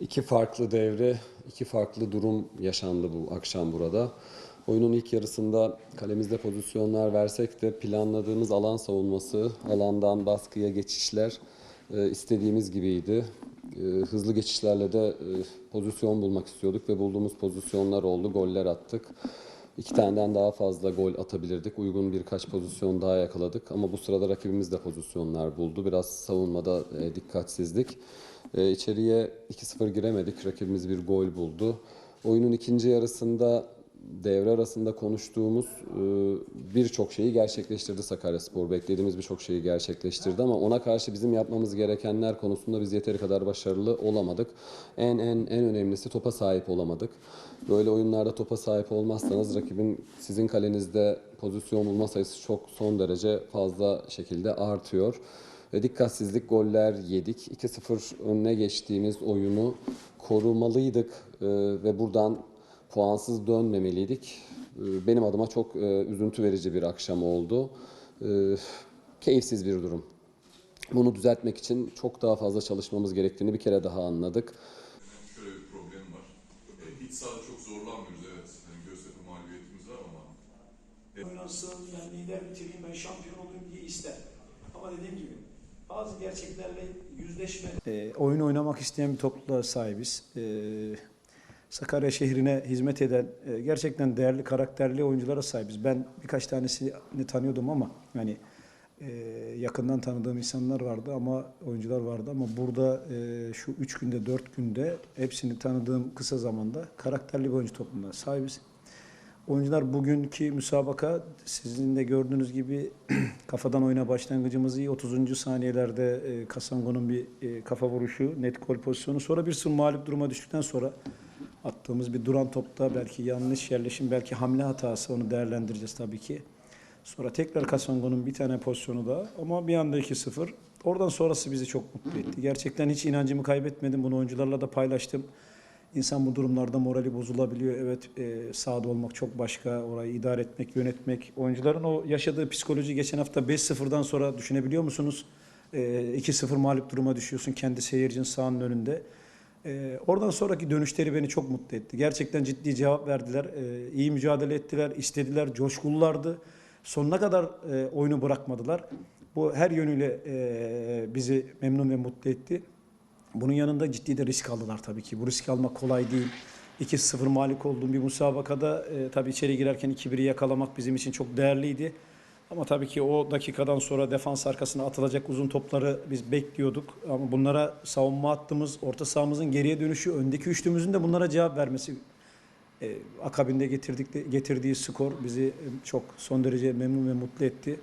İki farklı devre, iki farklı durum yaşandı bu akşam burada. Oyunun ilk yarısında kalemizde pozisyonlar versek de planladığımız alan savunması, alandan baskıya geçişler e, istediğimiz gibiydi. E, hızlı geçişlerle de e, pozisyon bulmak istiyorduk ve bulduğumuz pozisyonlar oldu, goller attık. İki taneden daha fazla gol atabilirdik. Uygun birkaç pozisyon daha yakaladık. Ama bu sırada rakibimiz de pozisyonlar buldu. Biraz savunmada e, dikkatsizlik. E, içeriye 2-0 giremedik. Rakibimiz bir gol buldu. Oyunun ikinci yarısında devre arasında konuştuğumuz e, birçok şeyi gerçekleştirdi Sakaryaspor. Beklediğimiz birçok şeyi gerçekleştirdi ama ona karşı bizim yapmamız gerekenler konusunda biz yeteri kadar başarılı olamadık. En en en önemlisi topa sahip olamadık. Böyle oyunlarda topa sahip olmazsanız rakibin sizin kalenizde pozisyon bulma sayısı çok son derece fazla şekilde artıyor. Ve dikkatsizlik goller yedik. 2-0 önüne geçtiğimiz oyunu korumalıydık e, ve buradan puansız dönmemeliydik. E, Benim adıma çok e, üzüntü verici bir akşam oldu. E, Keyifsiz bir durum. Bunu düzeltmek için çok daha fazla çalışmamız gerektiğini bir kere daha anladık. Şöyle bir problem var. E, iç sahada çok zorlanmıyoruz evet. Hani Göztepe mağlubiyetimiz var ama Oynasın, yani lider bitireyim, ben şampiyon olayım diye ister. Ama dediğim gibi bazı gerçeklerle yüzleşme E, oyun oynamak isteyen bir topluluğa sahibiz. E, Sakarya şehrine hizmet eden e, gerçekten değerli, karakterli oyunculara sahibiz. Ben birkaç tanesini tanıyordum ama yani e, yakından tanıdığım insanlar vardı ama oyuncular vardı ama burada e, şu üç günde, dört günde hepsini tanıdığım kısa zamanda karakterli bir oyuncu topluluğuna sahibiz. Oyuncular bugünkü müsabaka sizin de gördüğünüz gibi kafadan oyuna başlangıcımız iyi. 30. saniyelerde e, Kasango'nun bir kafa vuruşu, net gol pozisyonu. Sonra bir sır mağlup duruma düştükten sonra attığımız bir duran topta belki yanlış yerleşim, belki hamle hatası onu değerlendireceğiz tabii ki. Sonra tekrar Kasango'nun bir tane pozisyonu daha ama bir anda 2-0. Oradan sonrası bizi çok mutlu etti. Gerçekten hiç inancımı kaybetmedim. Bunu oyuncularla da paylaştım. İnsan bu durumlarda morali bozulabiliyor. Evet e, sahada olmak çok başka. Orayı idare etmek, yönetmek. Oyuncuların o yaşadığı psikoloji geçen hafta 5-0'dan sonra düşünebiliyor musunuz? E, 2-0 mağlup duruma düşüyorsun kendi seyircinin sahanın önünde. E, oradan sonraki dönüşleri beni çok mutlu etti. Gerçekten ciddi cevap verdiler. E, iyi mücadele ettiler, istediler, coşkululardı. Sonuna kadar e, oyunu bırakmadılar. Bu her yönüyle e, bizi memnun ve mutlu etti. Bunun yanında ciddi de risk aldılar tabii ki. Bu risk almak kolay değil. 2-0 mağlup olduğum bir musabakada e, tabii içeri girerken 2-1'i yakalamak bizim için çok değerliydi. Ama tabii ki o dakikadan sonra defans arkasına atılacak uzun topları biz bekliyorduk. Ama bunlara savunma hattımız, orta sahamızın geriye dönüşü, öndeki üçlümüzün de bunlara cevap vermesi e, akabinde getirdik, getirdiği skor bizi e, çok son derece memnun ve mutlu etti.